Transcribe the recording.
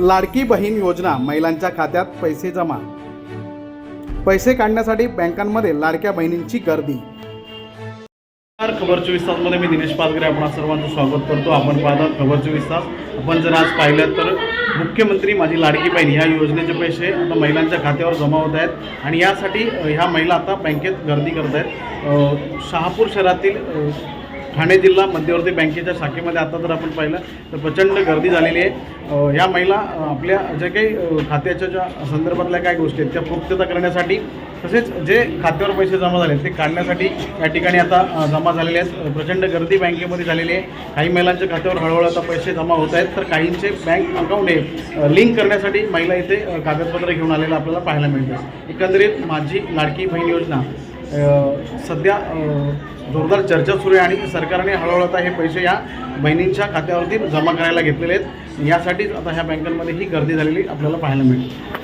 लाडकी बहीण योजना महिलांच्या खात्यात पैसे जमा. पैसे काढण्यासाठी बँकांमध्ये लाडक्या बहिणींची गर्दी. खबर चोवीस तासमध्ये मी दिनेश पाचगरे. आपण सर्वांचं स्वागत करतो. आपण पाहतात खबर चोवीस तास. आपण जर आज पाहिलं तर मुख्यमंत्री माझी लाडकी बहीण ह्या योजनेचे पैसे आता महिलांच्या खात्यावर जमा होत आहेत. आणि यासाठी ह्या महिला आता बँकेत गर्दी करत आहेत. शहापूर शहरातील ठाणे जिल्हा मध्यवर्ती बँकेच्या शाखेमध्ये आता जर आपण पाहिलं तर प्रचंड गर्दी झालेली आहे. या महिला आपल्या ज्या काही खात्याच्या ज्या संदर्भातल्या काय गोष्टी आहेत त्या पूर्तता करण्यासाठी तसेच जे खात्यावर पैसे जमा झाले ते काढण्यासाठी या ठिकाणी आता जमा झालेले आहेत. प्रचंड गर्दी बँकेमध्ये झालेली आहे. काही महिलांच्या खात्यावर हळूहळू आता पैसे जमा होत आहेत. तर काहींचे बँक अकाउंट हे लिंक करण्यासाठी महिला इथे कागदपत्र घेऊन आलेलं आपल्याला पाहायला मिळतं. एकंदरीत माझी लाडकी बहीण योजना सध्या जोरदार चर्चा सुरू आहे आणि सरकारने हळूहळू आता हे पैसे या बहिणींच्या खात्यावरती जमा करायला घेतलेले आहेत. यासाठीच आता ह्या बँकांमध्ये ही गर्दी झालेली आपल्याला पाहायला मिळते